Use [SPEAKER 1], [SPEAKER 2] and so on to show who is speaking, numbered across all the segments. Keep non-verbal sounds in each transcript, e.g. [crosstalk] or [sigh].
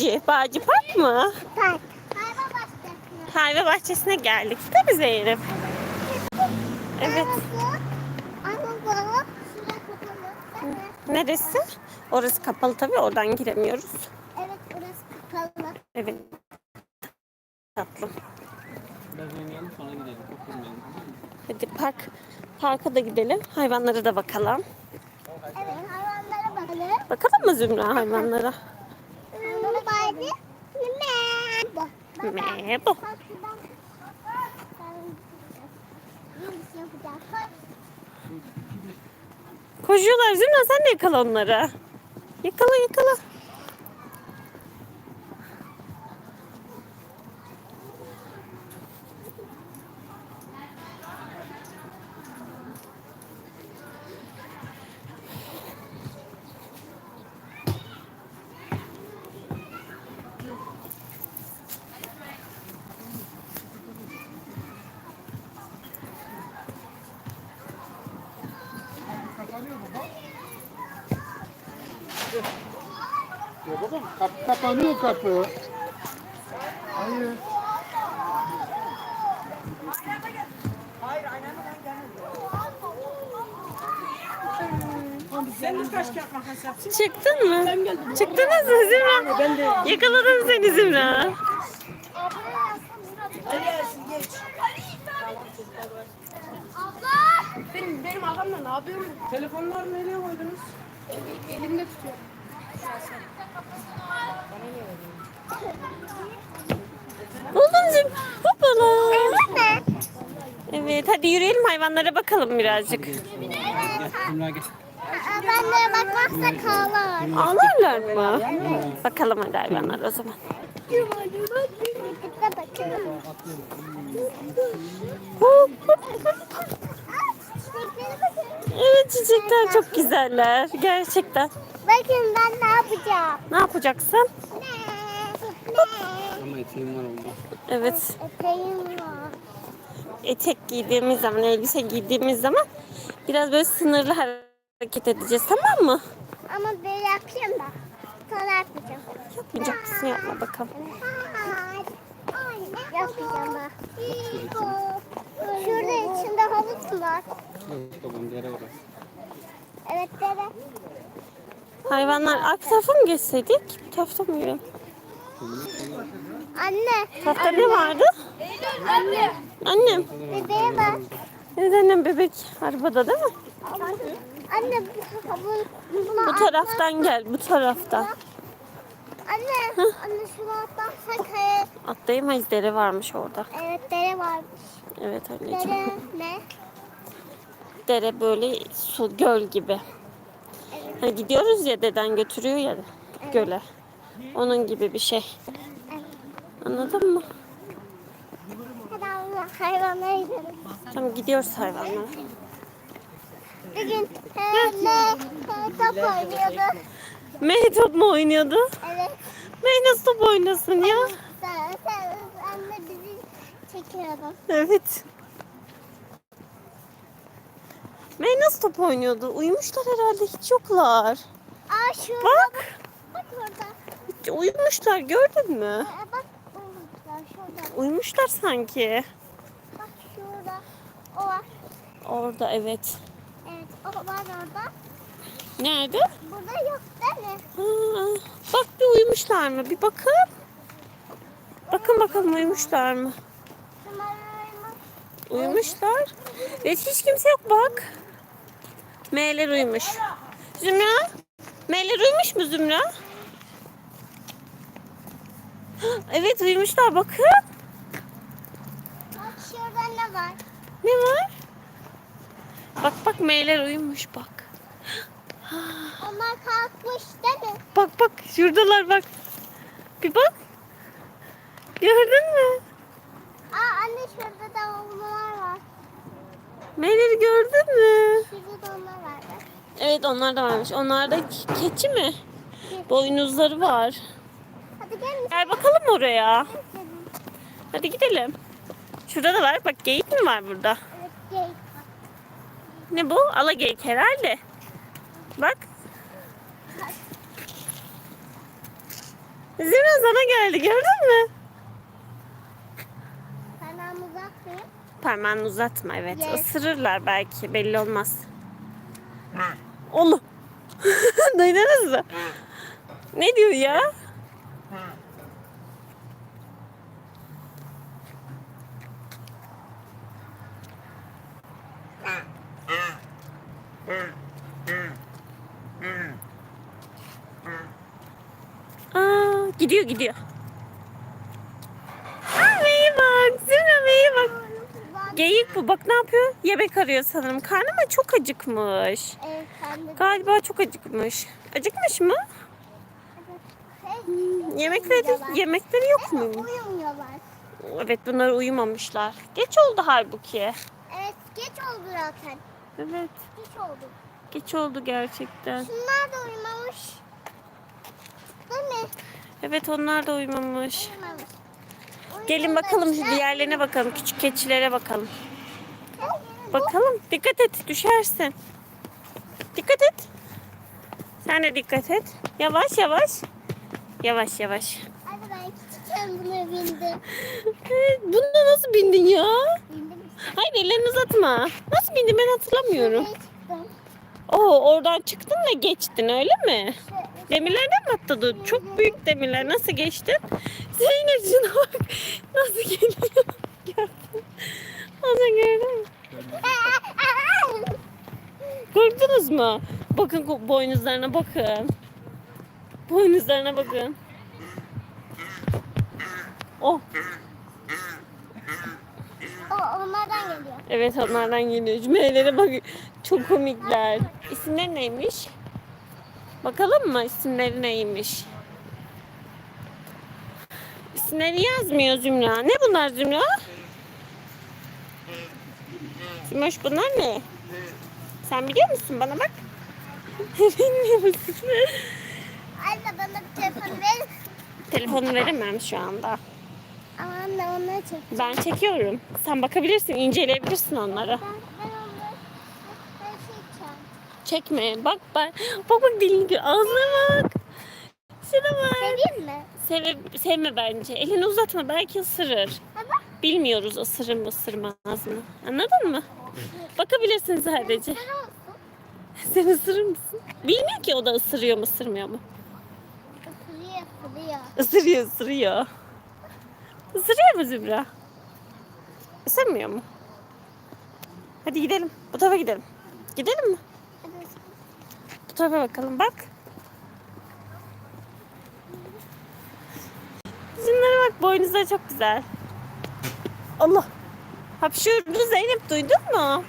[SPEAKER 1] Bağcı. Bağcı Park mı?
[SPEAKER 2] Park. Hayvan bahçesi.
[SPEAKER 1] Hayvan bahçesine geldik değil mi Zeynep? Evet. Neresi? Orası kapalı tabii oradan giremiyoruz.
[SPEAKER 2] Evet burası kapalı.
[SPEAKER 1] Evet. Tatlım. Hadi park parka da gidelim. Hayvanlara da bakalım.
[SPEAKER 2] Evet hayvanlara bakalım.
[SPEAKER 1] Bakalım mı Zümra hayvanlara?
[SPEAKER 2] Merhaba.
[SPEAKER 1] Koşuyorlar Zümra sen de yakala onları. Yakala yakala.
[SPEAKER 3] Kapı kapanıyor kapı. Hayır.
[SPEAKER 1] Çıktın mı? Çıktınız mı de. Yakaladım seni Zümra.
[SPEAKER 4] Benim, benim arkamda ne yapıyorum? Telefonları nereye koydunuz? Elimde tutuyorum.
[SPEAKER 1] Buldum. Hoppala. Evet hadi yürüyelim hayvanlara bakalım birazcık.
[SPEAKER 5] Gel Zümra gel.
[SPEAKER 2] Benlere bakmazsa kağlar.
[SPEAKER 1] Ağlarlar mı? Bakalım hadi hayvanlar o zaman. Evet çiçekler çok güzeller. Gerçekten.
[SPEAKER 2] Bakın ben ne yapacağım?
[SPEAKER 1] Ne yapacaksın?
[SPEAKER 5] Ama eteğim var onda.
[SPEAKER 1] Evet.
[SPEAKER 2] Eteğim var.
[SPEAKER 1] Etek giydiğimiz zaman, elbise giydiğimiz zaman biraz böyle sınırlı hareket edeceğiz tamam mı?
[SPEAKER 2] Ama böyle yapayım da. Sonra yapmayacağım.
[SPEAKER 1] Yapmayacak mısın? Yapma bakalım.
[SPEAKER 2] Yapmayacağım bak. Şurada içinde havuz var.
[SPEAKER 5] Evet babam dere orası.
[SPEAKER 2] Evet dere.
[SPEAKER 1] Hayvanlar arka tarafa mı geçseydik? Bu tarafta mı yürüyelim?
[SPEAKER 2] Anne.
[SPEAKER 1] Bu tarafta ne vardı?
[SPEAKER 2] Anne.
[SPEAKER 1] Annem.
[SPEAKER 2] Bebeğe bak.
[SPEAKER 1] Evet annem bebek arabada değil mi?
[SPEAKER 2] Anne bu. Buna
[SPEAKER 1] Bu taraftan gel, bu taraftan.
[SPEAKER 2] Anne. Anne şunu atlarsak. e,
[SPEAKER 1] Atlayamayız, dere varmış orada.
[SPEAKER 2] Evet dere varmış.
[SPEAKER 1] Evet anneciğim.
[SPEAKER 2] Dere ne?
[SPEAKER 1] Dere böyle su, göl gibi. Hani gidiyoruz ya deden götürüyor ya göle. Onun gibi bir şey. Anladın mı?
[SPEAKER 2] Hadi Allah hayvanlara gidelim.
[SPEAKER 1] Tamam gidiyoruz hayvanlara.
[SPEAKER 2] Bugün hele top oynuyordu.
[SPEAKER 1] Mey top mu oynuyordu?
[SPEAKER 2] Evet.
[SPEAKER 1] Mey nasıl top oynasın ya?
[SPEAKER 2] Anne bizi çekiyordun.
[SPEAKER 1] Evet. Mey nasıl top oynuyordu? Uyumuşlar herhalde hiç yoklar.
[SPEAKER 2] Aa şurada
[SPEAKER 1] Bak.
[SPEAKER 2] bak orada.
[SPEAKER 1] Hiç uyumuşlar gördün mü?
[SPEAKER 2] Ee, bak orada şurada.
[SPEAKER 1] Uyumuşlar sanki.
[SPEAKER 2] Bak şurada. O var.
[SPEAKER 1] Orada evet.
[SPEAKER 2] Evet o var orada.
[SPEAKER 1] Nerede?
[SPEAKER 2] Burada yok değil mi?
[SPEAKER 1] Ha, bak bir uyumuşlar mı? Bir bakın. Bakın bakalım uyumuşlar mı? Uyumuşlar. Evet hiç kimse yok bak. M'ler uyumuş. Zümra. M'ler uyumuş mu Zümra? [gasps] Evet uyumuşlar bakın.
[SPEAKER 2] Bak şurada ne var?
[SPEAKER 1] Ne var? Bak bak M'ler uyumuş bak. [gasps]
[SPEAKER 2] Onlar kalkmış değil mi?
[SPEAKER 1] Bak bak şuradalar bak. Bir bak. Gördün mü?
[SPEAKER 2] Aa anne şurada da onlar var.
[SPEAKER 1] M'leri gördün mü?
[SPEAKER 2] Şurada da onlar var. bak.
[SPEAKER 1] Evet onlar da varmış. Onlar da k- keçi mi? Boynuzları var.
[SPEAKER 2] Hadi gelin.
[SPEAKER 1] Gel bakalım oraya. Hadi gidelim. Şurada da var. Bak geyik mi var burada?
[SPEAKER 2] Evet gel.
[SPEAKER 1] Ne bu? Ala geyik herhalde. Bak. Zümra sana geldi gördün mü? Parmağını uzatma evet.
[SPEAKER 2] Yes.
[SPEAKER 1] Isırırlar belki belli olmaz. Oğlum. [laughs] Duydunuz mu? Ne diyor ya? Aa, gidiyor gidiyor. Aa, Bey bak. Zümra Bey'e bak. Geyik bu. Bak ne yapıyor? Yemek arıyor sanırım. Karnı mı çok acıkmış.
[SPEAKER 2] Evet.
[SPEAKER 1] Galiba çok acıkmış. Acıkmış mı?
[SPEAKER 2] Hey,
[SPEAKER 1] Yemekleri, yemekleri yok mu?
[SPEAKER 2] Uyumuyorlar.
[SPEAKER 1] Evet bunlar uyumamışlar. Geç oldu halbuki.
[SPEAKER 2] Evet, geç oldu zaten.
[SPEAKER 1] Evet.
[SPEAKER 2] Geç oldu.
[SPEAKER 1] Geç oldu gerçekten.
[SPEAKER 2] Şunlar da uyumamış. Değil mi?
[SPEAKER 1] Evet onlar da uyumamış.
[SPEAKER 2] Uyumamış.
[SPEAKER 1] Gelin bakalım şu diğerlerine bakalım. Küçük keçilere bakalım. Bakalım. Dikkat et düşersin. Dikkat et. Sen de dikkat et. Yavaş yavaş. Yavaş yavaş.
[SPEAKER 2] Hadi ben küçükken buna bindim. [laughs]
[SPEAKER 1] Bunda nasıl bindin ya?
[SPEAKER 2] Bindim.
[SPEAKER 1] Hayır ellerini uzatma. Nasıl bindin ben hatırlamıyorum.
[SPEAKER 2] Çıktım.
[SPEAKER 1] Oo oradan çıktın ve geçtin öyle mi?
[SPEAKER 2] Şöyle-
[SPEAKER 1] Demirlerden mi atladın? Çok büyük demirler. Nasıl geçtin? Zeynep şuna bak. Nasıl geliyor? Gördün. Ana gördün mü? Korktunuz mu? Bakın boynuzlarına bakın. Boynuzlarına bakın. Oh
[SPEAKER 2] O onlardan geliyor.
[SPEAKER 1] evet onlardan geliyor. Cümelere bak. Çok komikler. İsimleri neymiş? Bakalım mı isimleri neymiş? İsimleri yazmıyor Zümra. Ne bunlar Zümra? Zümroş bunlar ne? Sen biliyor musun? Bana bak. [laughs] Bilmiyor musun?
[SPEAKER 2] Anne bana bir telefon ver.
[SPEAKER 1] Telefonu veremem şu anda.
[SPEAKER 2] Ama anne onları çek.
[SPEAKER 1] Ben çekiyorum. Sen bakabilirsin, inceleyebilirsin onları.
[SPEAKER 2] Ben, ben onları ben çekeceğim.
[SPEAKER 1] Çekme. Bak ben. Bak bak dilini gör. Ağzına bak. Şuna bak.
[SPEAKER 2] Seveyim mi?
[SPEAKER 1] Seve, sevme bence. Elini uzatma. Belki ısırır.
[SPEAKER 2] Baba.
[SPEAKER 1] Bilmiyoruz ısırır mı ısırmaz mı. Anladın mı? Bakabilirsin sadece.
[SPEAKER 2] Sen
[SPEAKER 1] ısırır mısın? Bilmiyor ki o da ısırıyor mu ısırmıyor mu.
[SPEAKER 2] Isırıyor ısırıyor.
[SPEAKER 1] Isırıyor ısırıyor. Isırıyor mu Zümra? Isırmıyor mu? Hadi gidelim. Bu tarafa gidelim. Gidelim mi? Bu tarafa bakalım bak. Şunlara bak boynuzları çok güzel. Allah. Hapşurdu Zeynep duydun mu?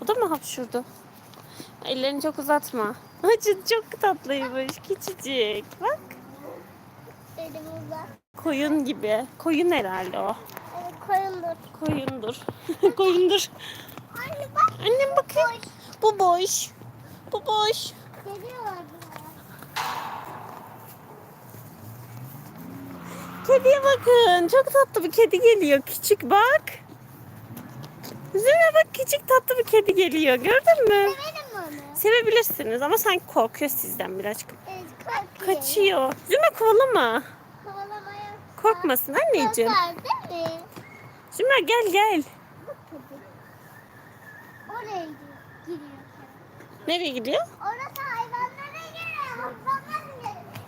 [SPEAKER 1] Bu da mı hapşurdu? Ellerini çok uzatma. [laughs] Acı çok tatlıymış. Küçücük. Bak. Koyun gibi. Koyun herhalde o.
[SPEAKER 2] Evet koyundur.
[SPEAKER 1] Koyundur. [laughs] Koyundur.
[SPEAKER 2] Anne bak.
[SPEAKER 1] Annem bakın. Bu boş. Bu boş
[SPEAKER 2] buraya.
[SPEAKER 1] Kediye bakın. Çok tatlı bir kedi geliyor. Küçük bak. Zümre bak küçük tatlı bir kedi geliyor. Gördün mü?
[SPEAKER 2] Severim onu.
[SPEAKER 1] Sevebilirsiniz ama sanki korkuyor sizden birazcık.
[SPEAKER 2] Evet korkuyor.
[SPEAKER 1] Kaçıyor. Zümre kovalama.
[SPEAKER 2] Kovalamaya.
[SPEAKER 1] Korkmasın anneciğim.
[SPEAKER 2] Korkar değil mi?
[SPEAKER 1] Zümre gel gel.
[SPEAKER 2] Oraya gidiyor.
[SPEAKER 1] Nereye gidiyor?
[SPEAKER 2] Orası. Hayvanlara giriyor.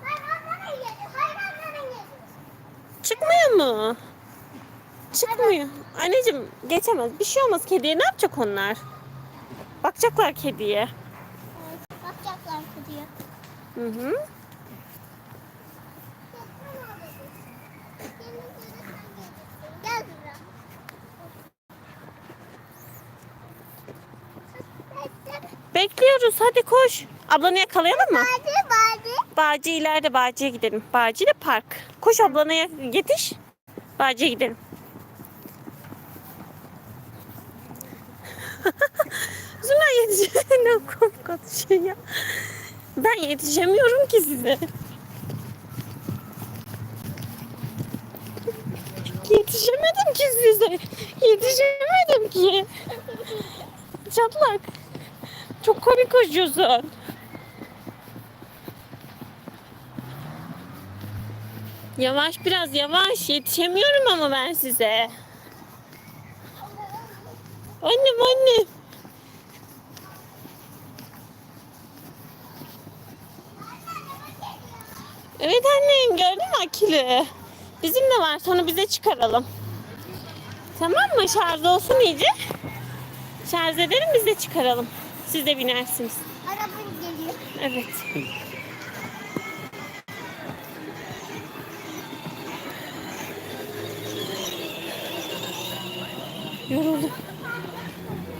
[SPEAKER 2] Hayvanlara giriyor. Hayvanlara giriyor.
[SPEAKER 1] Çıkmıyor mu? Çıkmıyor. Anneciğim geçemez. Bir şey olmaz kediye. Ne yapacak onlar? Bakacaklar kediye.
[SPEAKER 2] Bakacaklar kediye.
[SPEAKER 1] Hı hı. Bekliyoruz. Hadi koş. Ablanı yakalayalım mı?
[SPEAKER 2] Hadi.
[SPEAKER 1] Bağcı ileride Bağcı'ya gidelim. Bağcı ile park. Koş ablana yetiş. Bağcı'ya gidelim. [laughs] Zümra yetiş. ne komik konuşuyor ya. Ben yetişemiyorum ki size. Yetişemedim ki size. Yetişemedim ki. Çatlak. Çok komik koşuyorsun. Yavaş biraz yavaş. Yetişemiyorum ama ben size. Annem anne. Evet annem gördün mü akülü? Bizim de var sonra bize çıkaralım. Tamam mı? Şarj olsun iyice. Şarj edelim biz de çıkaralım. Siz de binersiniz.
[SPEAKER 2] Araba geliyor.
[SPEAKER 1] Evet. Yoruldum.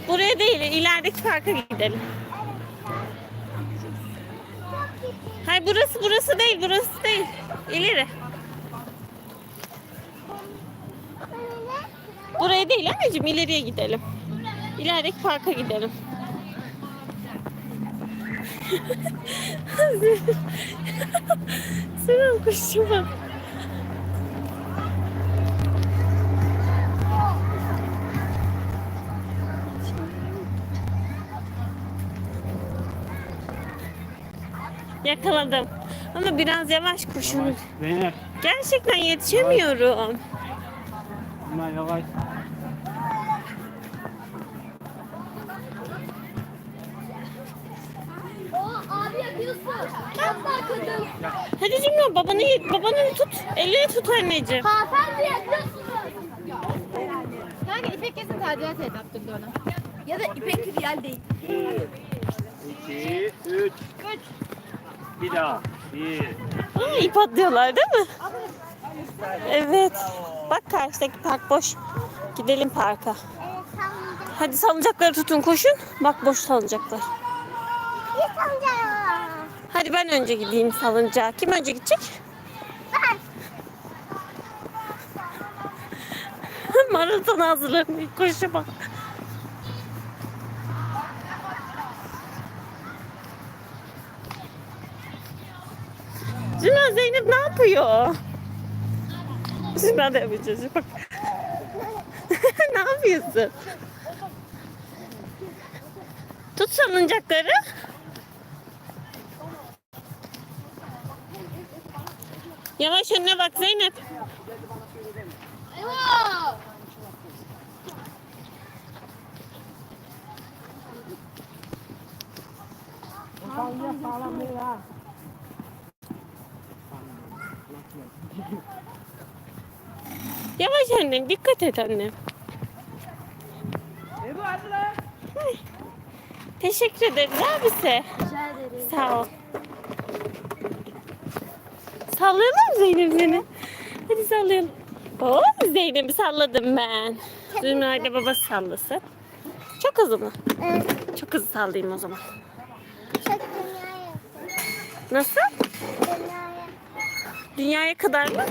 [SPEAKER 1] Buraya değil, ilerideki parka gidelim. Hayır burası burası değil, burası değil. İleri. Buraya değil anneciğim, ileriye gidelim. İlerideki parka gidelim. [laughs] Selam kuşuma. Yakaladım. Ama biraz yavaş kuşun.
[SPEAKER 5] Zeynep.
[SPEAKER 1] Gerçekten yetişemiyorum.
[SPEAKER 5] Bunlar yavaş.
[SPEAKER 1] Hadi Cimra babanı, babanı tut. Elini tut anneciğim.
[SPEAKER 2] Hanımefendi yapıyorsunuz.
[SPEAKER 4] Kanka İpek kesin tadilat et yaptırdı ona. Ya da İpek real değil.
[SPEAKER 5] 2, 3. Bir daha. 1.
[SPEAKER 1] Aa, [gasps] ip atlıyorlar değil mi? Evet. Bak karşıdaki park boş. Gidelim parka. Hadi salıncakları tutun koşun. Bak boş salıncaklar.
[SPEAKER 2] Bir.
[SPEAKER 1] Hadi ben önce gideyim salıncağa. Kim önce gidecek?
[SPEAKER 2] Ben. [laughs]
[SPEAKER 1] Maraton hazırlanıyor. Koşa bak. Zümra Zeynep ne yapıyor? Zümra da yapacağız. Bak. [laughs] ne yapıyorsun? Tut salıncakları. Yavaş önüne bak Zeynep.
[SPEAKER 2] Eyvah.
[SPEAKER 1] Yavaş annem dikkat et annem.
[SPEAKER 4] Ebru hadi lan.
[SPEAKER 1] Teşekkür ederiz abisi.
[SPEAKER 2] Rica ederim.
[SPEAKER 1] Sağ ol. Sallayalım mı Zeynep seni? Hadi sallayalım. Oo, Zeynep'i salladım ben. Zümra ile babası sallasın. Çok hızlı mı?
[SPEAKER 2] Evet.
[SPEAKER 1] Çok hızlı sallayayım o zaman.
[SPEAKER 2] Çok dünya yaptım.
[SPEAKER 1] Nasıl?
[SPEAKER 2] Dünyaya.
[SPEAKER 1] Dünyaya kadar mı?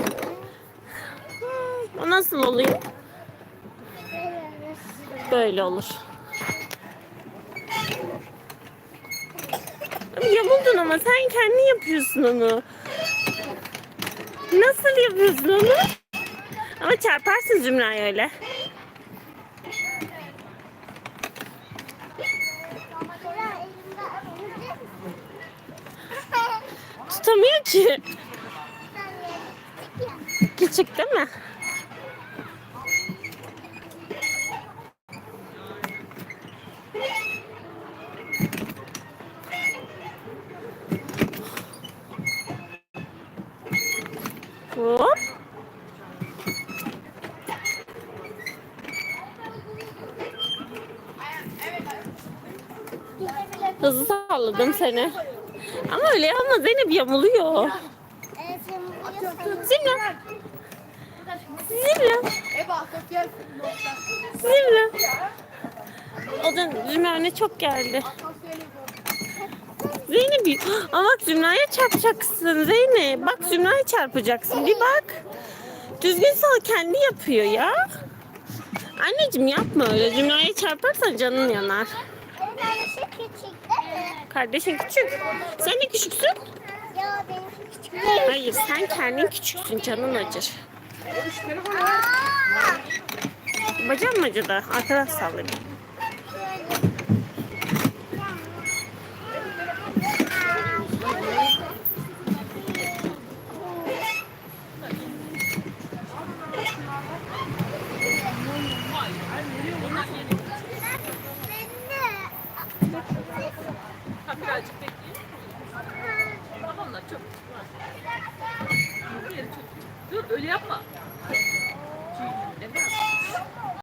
[SPEAKER 1] O nasıl oluyor?
[SPEAKER 2] Böyle.
[SPEAKER 1] Olur. Yamuldun ama sen kendi yapıyorsun onu. Nasıl yapıyorsun onu? Ama çarparsın Zümra'ya öyle. Tutamıyor ki. Küçük değil mi? Salladım seni. Ama öyle yapma Zeynep yamuluyor.
[SPEAKER 2] Evet.
[SPEAKER 1] Zimra.
[SPEAKER 4] Eba gel.
[SPEAKER 1] Zimra. O da Zümra'ne çok geldi. Zeynep ama bak Zümra'ya çarpacaksın Zeynep. Bak Zümra'ya çarpacaksın. Bir bak. Düzgün sal kendi yapıyor ya. Anneciğim yapma öyle. Zümra'ya çarparsan canın yanar.
[SPEAKER 2] Benim annesi küçük değil mi?
[SPEAKER 1] Kardeşin küçük. Sen de küçüksün.
[SPEAKER 2] Ya benimki küçük.
[SPEAKER 1] Hayır sen kendin küçüksün. Canın acır. Bacağım mı acıdı? Arkadaş sallayayım. birazcık bekleyin. Tamam lan çok.
[SPEAKER 4] Dur öyle yapma.